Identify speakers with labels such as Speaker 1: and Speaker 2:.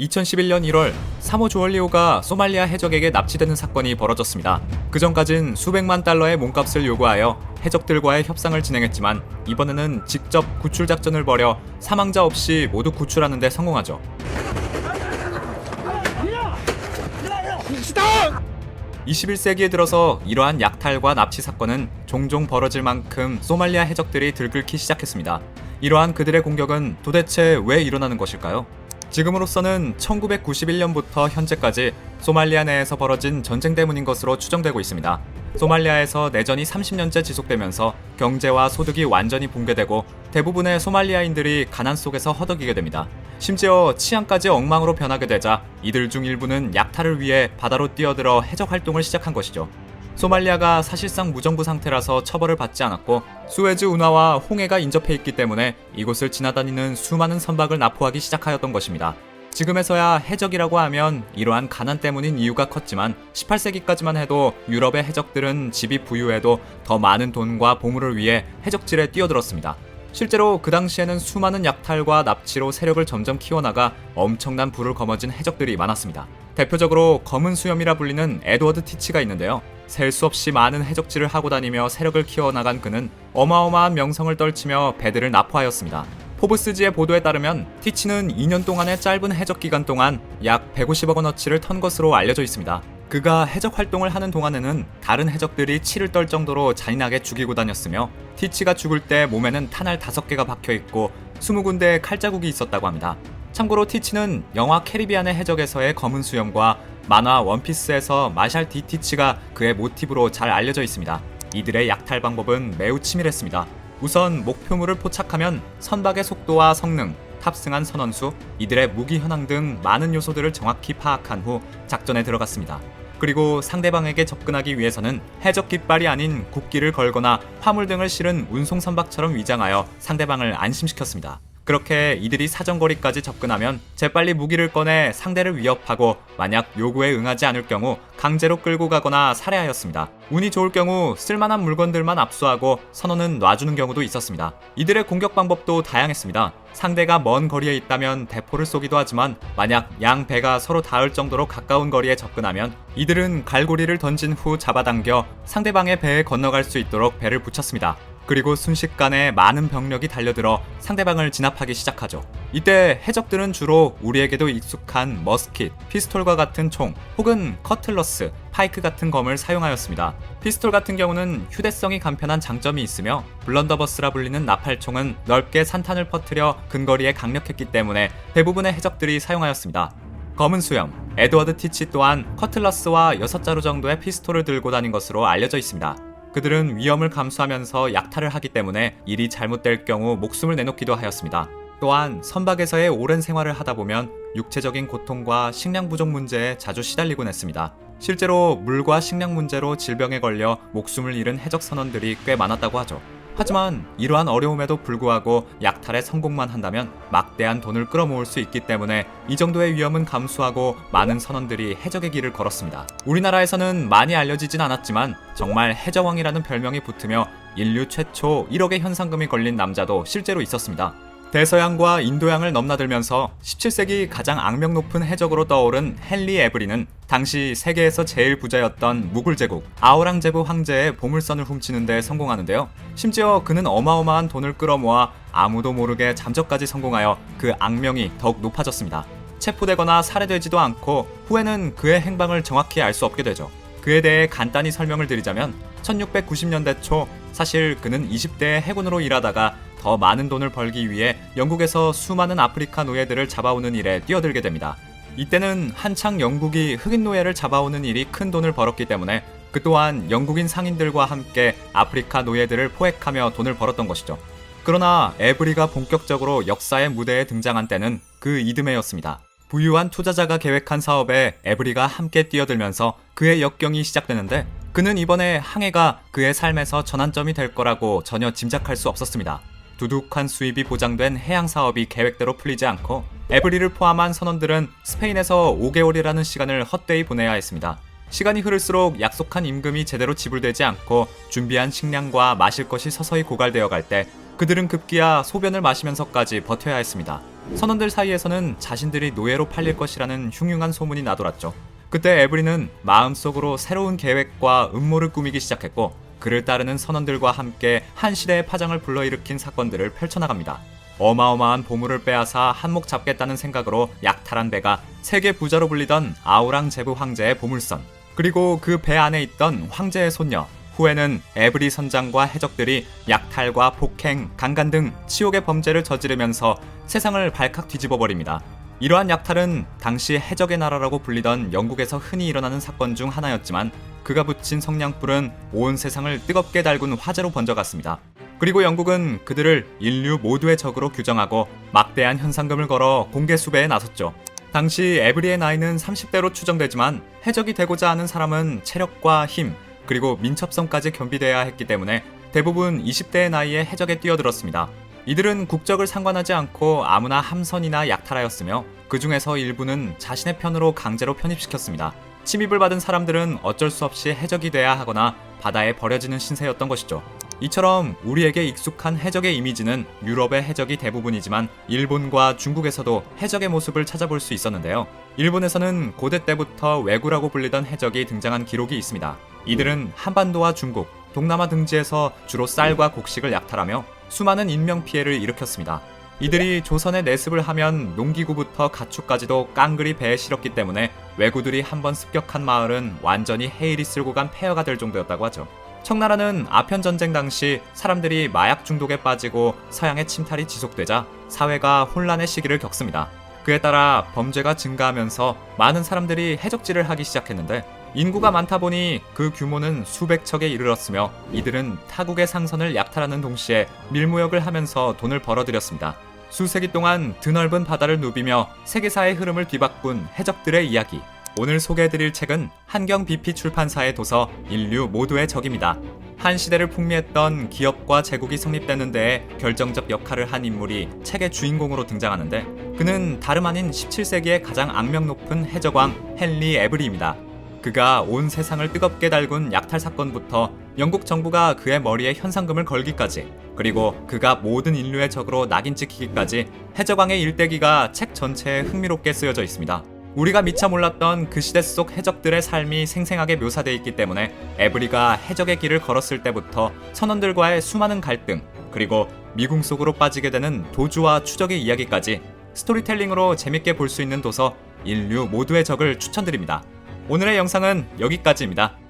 Speaker 1: 2011년 1월 사모 주얼리오가 소말리아 해적에게 납치되는 사건이 벌어졌습니다. 그 전까진 수백만 달러의 몸값을 요구하여 해적들과의 협상을 진행했지만 이번에는 직접 구출 작전을 벌여 사망자 없이 모두 구출하는 데 성공하죠. 21세기에 들어서 이러한 약탈과 납치 사건은 종종 벌어질 만큼 소말리아 해적들이 들끓기 시작했습니다. 이러한 그들의 공격은 도대체 왜 일어나는 것일까요? 지금으로서는 1991년부터 현재까지 소말리아 내에서 벌어진 전쟁 때문인 것으로 추정되고 있습니다. 소말리아에서 내전이 30년째 지속되면서 경제와 소득이 완전히 붕괴되고 대부분의 소말리아인들이 가난 속에서 허덕이게 됩니다. 심지어 치안까지 엉망으로 변하게 되자 이들 중 일부는 약탈을 위해 바다로 뛰어들어 해적 활동을 시작한 것이죠. 소말리아가 사실상 무정부 상태라서 처벌을 받지 않았고 수에즈 운하와 홍해가 인접해 있기 때문에 이곳을 지나다니는 수많은 선박을 납포하기 시작하였던 것입니다. 지금에서야 해적이라고 하면 이러한 가난 때문인 이유가 컸지만 18세기까지만 해도 유럽의 해적들은 집이 부유해도 더 많은 돈과 보물을 위해 해적질에 뛰어들었습니다. 실제로 그 당시에는 수많은 약탈과 납치로 세력을 점점 키워나가 엄청난 부를 거머쥔 해적들이 많았습니다. 대표적으로 검은 수염이라 불리는 에드워드 티치가 있는데요. 셀 수 없이 많은 해적질을 하고 다니며 세력을 키워나간 그는 어마어마한 명성을 떨치며 배들을 납포하였습니다. 포브스지의 보도에 따르면 티치는 2년 동안의 짧은 해적 기간 동안 약 150억 원어치를 턴 것으로 알려져 있습니다. 그가 해적 활동을 하는 동안에는 다른 해적들이 치를 떨 정도로 잔인하게 죽이고 다녔으며 티치가 죽을 때 몸에는 탄알 5개가 박혀 있고 20군데의 칼자국이 있었다고 합니다. 참고로 티치는 영화 캐리비안의 해적에서의 검은 수염과 만화 원피스에서 마샬 디 티치가 그의 모티브로 잘 알려져 있습니다. 이들의 약탈 방법은 매우 치밀했습니다. 우선 목표물을 포착하면 선박의 속도와 성능, 탑승한 선원수, 이들의 무기 현황 등 많은 요소들을 정확히 파악한 후 작전에 들어갔습니다. 그리고 상대방에게 접근하기 위해서는 해적 깃발이 아닌 국기를 걸거나 화물 등을 실은 운송 선박처럼 위장하여 상대방을 안심시켰습니다. 그렇게 이들이 사정거리까지 접근하면 재빨리 무기를 꺼내 상대를 위협하고 만약 요구에 응하지 않을 경우 강제로 끌고 가거나 살해하였습니다. 운이 좋을 경우 쓸만한 물건들만 압수하고 선원은 놔주는 경우도 있었습니다. 이들의 공격 방법도 다양했습니다. 상대가 먼 거리에 있다면 대포를 쏘기도 하지만 만약 양 배가 서로 닿을 정도로 가까운 거리에 접근하면 이들은 갈고리를 던진 후 잡아당겨 상대방의 배에 건너갈 수 있도록 배를 붙였습니다. 그리고 순식간에 많은 병력이 달려들어 상대방을 진압하기 시작하죠. 이때 해적들은 주로 우리에게도 익숙한 머스킷, 피스톨과 같은 총, 혹은 커틀러스, 파이크 같은 검을 사용하였습니다. 피스톨 같은 경우는 휴대성이 간편한 장점이 있으며 블런더버스라 불리는 나팔총은 넓게 산탄을 퍼뜨려 근거리에 강력했기 때문에 대부분의 해적들이 사용하였습니다. 검은 수염, 에드워드 티치 또한 커틀러스와 6자루 정도의 피스톨을 들고 다닌 것으로 알려져 있습니다. 그들은 위험을 감수하면서 약탈을 하기 때문에 일이 잘못될 경우 목숨을 내놓기도 하였습니다. 또한 선박에서의 오랜 생활을 하다 보면 육체적인 고통과 식량 부족 문제에 자주 시달리곤 했습니다. 실제로 물과 식량 문제로 질병에 걸려 목숨을 잃은 해적 선원들이 꽤 많았다고 하죠. 하지만 이러한 어려움에도 불구하고 약탈에 성공만 한다면 막대한 돈을 끌어모을 수 있기 때문에 이 정도의 위험은 감수하고 많은 선원들이 해적의 길을 걸었습니다. 우리나라에서는 많이 알려지진 않았지만 정말 해적왕이라는 별명이 붙으며 인류 최초 1억의 현상금이 걸린 남자도 실제로 있었습니다. 대서양과 인도양을 넘나들면서 17세기 가장 악명 높은 해적으로 떠오른 헨리 에브리는 당시 세계에서 제일 부자였던 무굴 제국 아우랑제브 황제의 보물선을 훔치는 데 성공하는데요. 심지어 그는 어마어마한 돈을 끌어모아 아무도 모르게 잠적까지 성공하여 그 악명이 더욱 높아졌습니다. 체포되거나 살해되지도 않고 후에는 그의 행방을 정확히 알 수 없게 되죠. 그에 대해 간단히 설명을 드리자면 1690년대 초 사실 그는 20대의 해군으로 일하다가 더 많은 돈을 벌기 위해 영국에서 수많은 아프리카 노예들을 잡아오는 일에 뛰어들게 됩니다. 이때는 한창 영국이 흑인 노예를 잡아오는 일이 큰 돈을 벌었기 때문에 그 또한 영국인 상인들과 함께 아프리카 노예들을 포획하며 돈을 벌었던 것이죠. 그러나 에브리가 본격적으로 역사의 무대에 등장한 때는 그 이듬해였습니다. 부유한 투자자가 계획한 사업에 에브리가 함께 뛰어들면서 그의 역경이 시작되는데 그는 이번에 항해가 그의 삶에서 전환점이 될 거라고 전혀 짐작할 수 없었습니다. 두둑한 수입이 보장된 해양 사업이 계획대로 풀리지 않고 에브리를 포함한 선원들은 스페인에서 5개월이라는 시간을 헛되이 보내야 했습니다. 시간이 흐를수록 약속한 임금이 제대로 지불되지 않고 준비한 식량과 마실 것이 서서히 고갈되어 갈 때 그들은 급기야 소변을 마시면서까지 버텨야 했습니다. 선원들 사이에서는 자신들이 노예로 팔릴 것이라는 흉흉한 소문이 나돌았죠. 그때 에브리는 마음속으로 새로운 계획과 음모를 꾸미기 시작했고 그를 따르는 선원들과 함께 한 시대의 파장을 불러일으킨 사건들을 펼쳐나갑니다. 어마어마한 보물을 빼앗아 한몫 잡겠다는 생각으로 약탈한 배가 세계 부자로 불리던 아우랑 제부 황제의 보물선 그리고 그 배 안에 있던 황제의 손녀 후에는 에브리 선장과 해적들이 약탈과 폭행, 강간 등 치욕의 범죄를 저지르면서 세상을 발칵 뒤집어 버립니다. 이러한 약탈은 당시 해적의 나라라고 불리던 영국에서 흔히 일어나는 사건 중 하나였지만 그가 붙인 성냥불은 온 세상을 뜨겁게 달군 화재로 번져갔습니다. 그리고 영국은 그들을 인류 모두의 적으로 규정하고 막대한 현상금을 걸어 공개 수배에 나섰죠. 당시 에브리의 나이는 30대로 추정되지만 해적이 되고자 하는 사람은 체력과 힘, 그리고 민첩성까지 겸비돼야 했기 때문에 대부분 20대의 나이에 해적에 뛰어들었습니다. 이들은 국적을 상관하지 않고 아무나 함선이나 약탈하였으며 그 중에서 일부는 자신의 편으로 강제로 편입시켰습니다. 침입을 받은 사람들은 어쩔 수 없이 해적이 돼야 하거나 바다에 버려지는 신세였던 것이죠. 이처럼 우리에게 익숙한 해적의 이미지는 유럽의 해적이 대부분이지만 일본과 중국에서도 해적의 모습을 찾아볼 수 있었는데요. 일본에서는 고대 때부터 왜구라고 불리던 해적이 등장한 기록이 있습니다. 이들은 한반도와 중국, 동남아 등지에서 주로 쌀과 곡식을 약탈하며 수많은 인명 피해를 일으켰습니다. 이들이 조선에 내습을 하면 농기구부터 가축까지도 깡그리 배에 실었기 때문에 왜구들이 한번 습격한 마을은 완전히 해일이 쓸고 간 폐허가 될 정도였다고 하죠. 청나라는 아편 전쟁 당시 사람들이 마약 중독에 빠지고 서양의 침탈이 지속되자 사회가 혼란의 시기를 겪습니다. 그에 따라 범죄가 증가하면서 많은 사람들이 해적질을 하기 시작했는데 인구가 많다 보니 그 규모는 수백 척에 이르렀으며 이들은 타국의 상선을 약탈하는 동시에 밀무역을 하면서 돈을 벌어들였습니다. 수세기 동안 드넓은 바다를 누비며 세계사의 흐름을 뒤바꾼 해적들의 이야기. 오늘 소개해드릴 책은 한경 BP 출판사의 도서 인류 모두의 적입니다. 한 시대를 풍미했던 기업과 제국이 성립되는 데에 결정적 역할을 한 인물이 책의 주인공으로 등장하는데 그는 다름 아닌 17세기의 가장 악명 높은 해적왕 헨리 에브리입니다. 그가 온 세상을 뜨겁게 달군 약탈 사건부터 영국 정부가 그의 머리에 현상금을 걸기까지 그리고 그가 모든 인류의 적으로 낙인 찍히기까지 해적왕의 일대기가 책 전체에 흥미롭게 쓰여져 있습니다. 우리가 미처 몰랐던 그 시대 속 해적들의 삶이 생생하게 묘사되어 있기 때문에 에브리가 해적의 길을 걸었을 때부터 선원들과의 수많은 갈등 그리고 미궁 속으로 빠지게 되는 도주와 추적의 이야기까지 스토리텔링으로 재밌게 볼 수 있는 도서 인류 모두의 적을 추천드립니다. 오늘의 영상은 여기까지입니다.